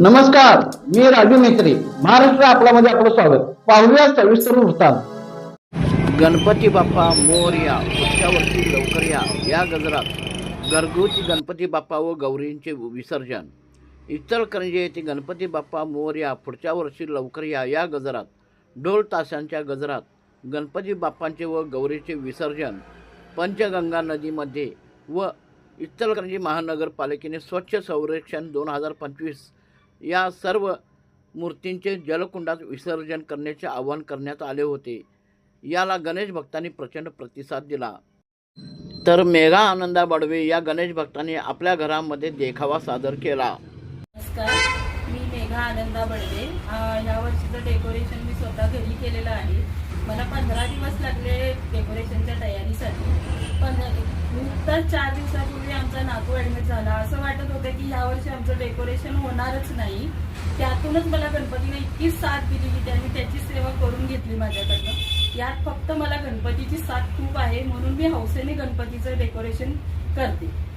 नमस्कार मी राजू मेत्री महाराष्ट्र आपल्यामध्ये आपलं स्वागत. पाहूया सविस्तर वृत्तांत. गणपती बाप्पा मोरया पुढच्या वर्षी लवकर या या गजरात घरगुती गणपती बाप्पा व गौरींचे विसर्जन. इचलकरंजी येथे गणपती बाप्पा मोरया पुढच्या वर्षी लवकर या या गजरात ढोल ताशांच्या गजरात गणपती बाप्पांचे व गौरीचे विसर्जन पंचगंगा नदीमध्ये व इचलकरंजी महानगरपालिकेने स्वच्छ संरक्षण दोन हजार पंचवीस या सर्व मूर्तींचे जलकुंडात विसर्जन करण्याचे आवाहन करण्यात आले होते. याला गणेश भक्तांनी प्रचंड प्रतिसाद दिला. तर मेघा आनंदा बडवे या गणेश भक्तांनी आपल्या घरामध्ये देखावा सादर केला. नमस्कार मी मेघा आनंदा बडवे. या वर्षीचं डेकोरेशन मी स्वतः घरी केलेलं आहे. मला पंधरा दिवस लागले डेकोरेशनच्या तयारीसाठी. पण नुकताच चार दिवसापूर्वी आमचा नातू ॲडमिट झाला. असं वाटत होतं ह्या वर्षी आमचं डेकोरेशन होणारच नाही. त्यातूनच मला गणपतीने इतकी साथ दिली की त्यांनी त्याची सेवा करून घेतली माझ्याकडनं. यात फक्त मला गणपतीची साथ खूप आहे म्हणून मी हौसेने गणपतीचं डेकोरेशन करते.